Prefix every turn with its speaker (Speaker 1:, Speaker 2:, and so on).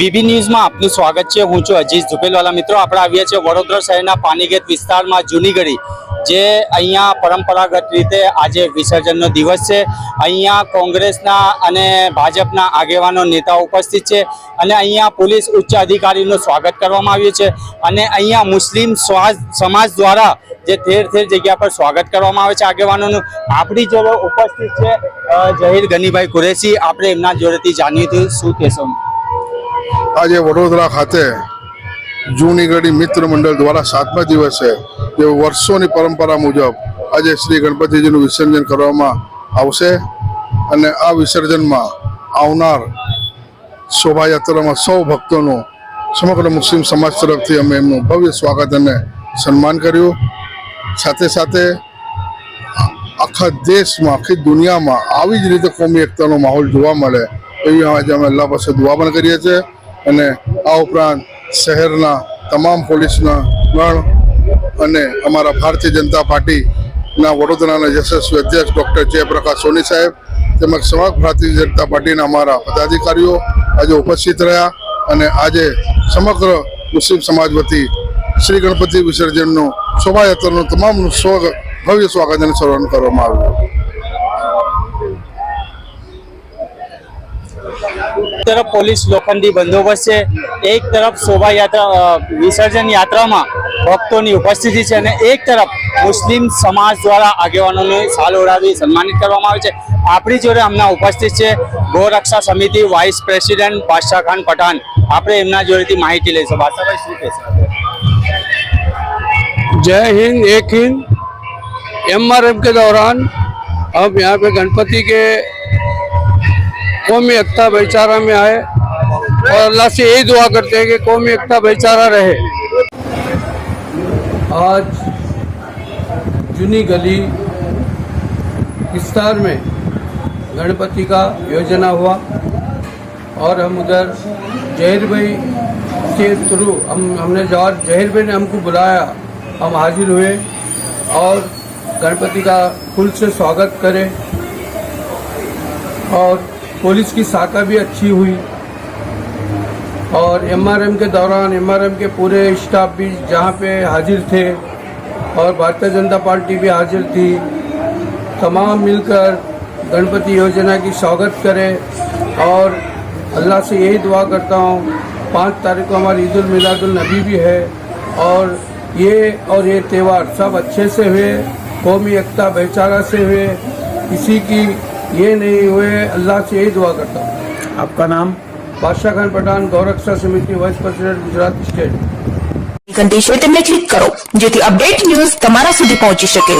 Speaker 1: BB ન્યૂઝમાં આપનું સ્વાગત છે. હું છું અજીઝ ઝુપેલવાલા. મિત્રો, આપણે આવ્યા છીએ વડોદરા શહેરના પાનીગેટ વિસ્તારમાં જૂની ગળી જે અહીંયા પરંપરાગત રીતે આજે વિસર્જનનો દિવસ છે. અહીંયા કોંગ્રેસના અને ભાજપના આગેવાનો નેતાઓ ઉપસ્થિત છે અને અહીંયા પોલીસ ઉચ્ચ અધિકારીનું સ્વાગત કરવામાં આવ્યું છે અને અહીંયા મુસ્લિમ સમાજ દ્વારા જે ઠેર ઠેર જગ્યા પર સ્વાગત કરવામાં આવે છે આગેવાનોનું. આપણી જોડે ઉપસ્થિત છે જહીર ગનીભાઈ કુરેશી. આપણે એમના જોડેથી જાણ્યું હતું શું કહેશો?
Speaker 2: આજે વડોદરા ખાતે જૂનીગઢી મિત્ર મંડળ દ્વારા સાતમા દિવસે જે વર્ષોની પરંપરા મુજબ આજે શ્રી ગણપતિજીનું વિસર્જન કરવામાં આવશે અને આ વિસર્જનમાં આવનાર શોભાયાત્રામાં સૌ ભક્તોનું સમગ્ર મુસ્લિમ સમાજ તરફથી અમે એમનું ભવ્ય સ્વાગત અને સન્માન કર્યું. સાથે સાથે આખા દેશમાં, આખી દુનિયામાં આવી જ રીતે કોમી એકતાનો માહોલ જોવા મળે એવી આજે અમે અલ્લાહ પાસે દુઆ પણ કરીએ છીએ. અને આ ઉપરાંત શહેરના તમામ પોલીસના ગણ અને અમારા ભારતીય જનતા પાર્ટીના વડોદરાના યશસ્વી અધ્યક્ષ ડૉક્ટર જયપ્રકાશ સોની સાહેબ તેમજ સમગ્ર ભારતીય જનતા પાર્ટીના અમારા પદાધિકારીઓ આજે ઉપસ્થિત રહ્યા અને આજે સમગ્ર મુસ્લિમ સમાજ વતી શ્રી ગણપતિ વિસર્જનનું શોભાયાત્રાનું તમામનું સ્વ ભવ્ય સ્વાગત અને સર્વન કરવામાં આવ્યું.
Speaker 1: તરફ પોલીસ લોખંડી બંદોબસ્ત છે એક તરફ શોભાયાત્રા અ, વિસર્જન યાત્રામાં ભક્તોની ઉપસ્થિતિ છે અને એક તરફ મુસ્લિમ સમાજ દ્વારા આગેવાનોને સાલ ઓઢાવી સન્માનિત કરવામાં આવે છે આપણી જોડે હમણાં ઉપસ્થિત છે ગૌરક્ષા સમિતિ વાઇસ પ્રેસિડેન્ટ બાદશાહ ખાન પઠાણ આપણે એમના જોડેથી માહિતી લઈશું બાદશાહભાઈ શું કહેશો
Speaker 3: जय हिंद एक हिंद एम के दौरान हम यहाँ पे गणपति के कौमी एकता भाईचारा में आए और अल्लाह से यही दुआ करते हैं कि कौमी एकता भाईचारा रहे। आज जूनी गली विस्तार में गणपति का योजना हुआ और हम उधर जहीर भाई के थ्रू हम, हमने जवाहर जहीर भाई ने हमको बुलाया, हम हाजिर हुए और गणपति का फूल से स्वागत करें। और पुलिस की शाखा भी अच्छी हुई। और एमआरएम के दौरान एमआरएम के पूरे स्टाफ भी जहाँ पे हाजिर थे और भारतीय जनता पार्टी भी हाजिर थी। तमाम मिलकर गणपति योजना की स्वागत करें और अल्लाह से यही दुआ करता हूँ, पाँच तारीख को हमारी ईद मिलादुल नबी भी है और ये और ये त्यौहार सब अच्छे से हुए, कौमी एकता भाईचारा से हुए किसी की ये नहीं हुए अल्लाह से यही दुआ करता हूँ
Speaker 1: આપકા નામ
Speaker 3: बादशाह खान पठान गौरक्षा समिति वाइस प्रेसिडेंट गुजरात स्टेट
Speaker 4: ઘંટી છે તેમને ક્લિક કરો જેથી અપડેટ ન્યૂઝ તમારા સુધી પહોંચી શકે